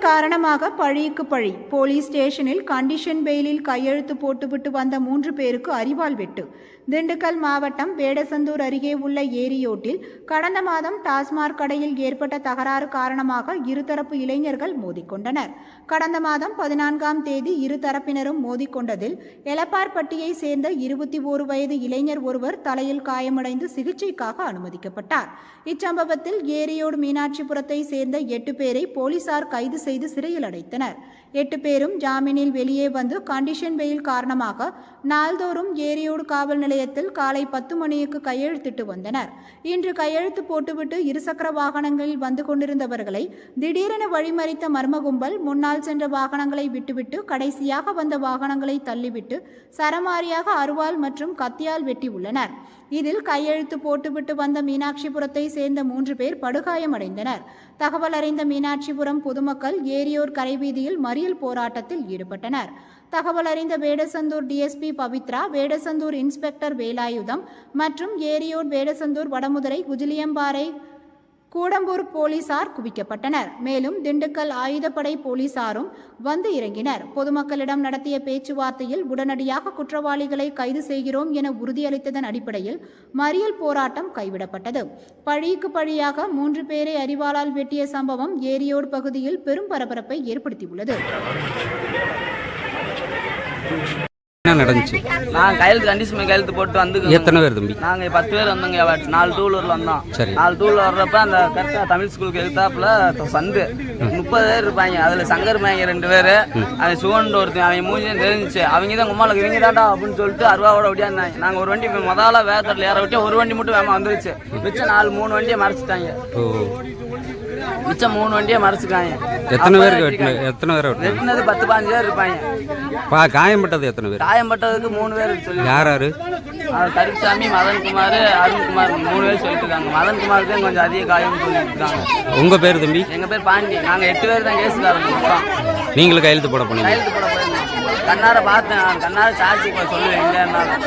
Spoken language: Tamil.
காரணமாக பழிக்கு பழி. போலீஸ் ஸ்டேஷனில் கண்டிஷன் பெயிலில் கையெழுத்து போட்டுவிட்டு வந்த மூன்று பேருக்கு அறிவால் வெட்டு. திண்டுக்கல் மாவட்டம் வேடசந்தூர் அருகே உள்ள ஏரியோட்டில் கடந்த மாதம் டாஸ்மாக் கடையில் ஏற்பட்ட தகராறு காரணமாக இருதரப்பு இளைஞர்கள் மோதிக்கொண்டனர். கடந்த மாதம் பதினான்காம் தேதி இரு தரப்பினரும் மோதிக்கொண்டதில் எலப்பார்பட்டியை சேர்ந்த இருபத்தி ஓரு வயது இளைஞர் ஒருவர் தலையில் காயமடைந்து சிகிச்சைக்காக அனுமதிக்கப்பட்டார். இச்சம்பவத்தில் ஏரியோடு மீனாட்சிபுரத்தை சேர்ந்த எட்டு பேரை போலீசார் போலீசார் கைது செய்து சிறையில் அடைத்தனர். எட்டு பேரும் ஜாமீனில் வெளியே வந்து கண்டிஷன் வெயில் காரணமாக நாள்தோறும் ஏரியோடு காவல் நிலையத்தில் காலை பத்து மணிக்கு கையெழுத்திட்டு வந்தனர். இன்று கையெழுத்து போட்டுவிட்டு இருசக்கர வாகனங்களில் வந்து கொண்டிருந்தவர்களை திடீரென வழிமறித்த மர்ம கும்பல் முன்னால் சென்ற வாகனங்களை விட்டுவிட்டு கடைசியாக வந்த வாகனங்களை தள்ளிவிட்டு சரமாரியாக அருவாள் மற்றும் கத்தியால் வெட்டி உள்ளனர். இதில் கையெழுத்து போட்டுவிட்டு வந்த மீனாட்சிபுரத்தை சேர்ந்த மூன்று பேர் படுகாயமடைந்தனர். தகவல் அறிந்த மீனாட்சிபுரம் பொதுமக்கள் ஏரியோர் கரைவீதியில் மறியல் போராட்டத்தில் ஈடுபட்டனர். தகவல் அறிந்த வேடசந்தூர் டிஎஸ்பி பவித்ரா வேடசந்தூர் இன்ஸ்பெக்டர் வேலாயுதம் மற்றும் ஏரியோர் வேடசந்தூர் வடமுதுரை குஜிலியம்பாறை கூடம்பூர் போலீசார் குவிக்கப்பட்டனர். மேலும் திண்டுக்கல் ஆயுதப்படை போலீசாரும் வந்து இறங்கினர். பொதுமக்களிடம் நடத்திய பேச்சுவார்த்தையில் உடனடியாக குற்றவாளிகளை கைது செய்கிறோம் என உறுதியளித்ததன் அடிப்படையில் மறியல் போராட்டம் கைவிடப்பட்டது. பழிக்கு பழியாக மூன்று பேரை அறிவாளால் வெட்டிய சம்பவம் ஏரியோடு பகுதியில் பெரும் பரபரப்பை ஏற்படுத்தியுள்ளது. என்ன நடந்துச்சு. நான் கையெழுத்து கண்டிஷன் கையெழுத்து போட்டு வந்து எத்தனை பேர் தம்பி? நாங்க பத்து பேர் வந்தோங்க நாலு டூலர்ல வந்தோம். சரி. நாலு டூலர் வர்றப்ப அந்த கரெக்டா தமிழ் ஸ்கூலுக்கு எதிர்த்தாப்புல சந்து. முப்பது பேர் இருப்பாங்க. அதுல சங்கர் மாங்க ரெண்டு பேரு அவன் சுகன் ஒருத்தன் அவன் மூஞ்சி தெரிஞ்சுச்சு. அவங்க தான் கும்மாளுக்கு இவங்க தாண்டா அப்படின்னு சொல்லிட்டு அருவாவோட ஒடியாந்தாங்க நாங்க ஒரு வண்டி முதல்ல வேகத்தில் ஏற விட்டு ஒரு வண்டி மட்டும் வேமா வந்துருச்சு. மிச்சம் நாலு மூணு வண்டியை மறைச்சிட்டாங்க. மிச்சம் மூணு வண்டியை மறைச்சிட்டாங்க எத்தனை பேருக்கு வெட்டின எத்தனை பேரை வெட்டின? வெட்டினது பத்து பாஞ்சு பேர் இருப்பாங்க. பா காயம்பட்டது எத்தனை பேர்? காயம்பட்டதுக்கு மூணு பேர் சொல்லி யார் யாரு? அவர் கருப்சாமி மதன்குமார் அருண்குமார் மூணு பேர் சொல்லிட்டு இருக்காங்க. மதன்குமாருக்கு தான் கொஞ்சம் அதிக காயம் சொல்லிட்டு இருக்காங்க உங்க பேர் தம்பி? எங்க பேர் பாண்டி. நாங்க எட்டு பேர் தான் கேஸுக்காரங்க மொத்தம். நீங்களும் கையெழுத்து போட போனீங்க. கையெழுத்து போட போயிருந்தோம். கண்ணார பார்த்தேன். நான் கண்ணார சாட்சி சொல்லுவேன் எங்க இருந்தாலும்.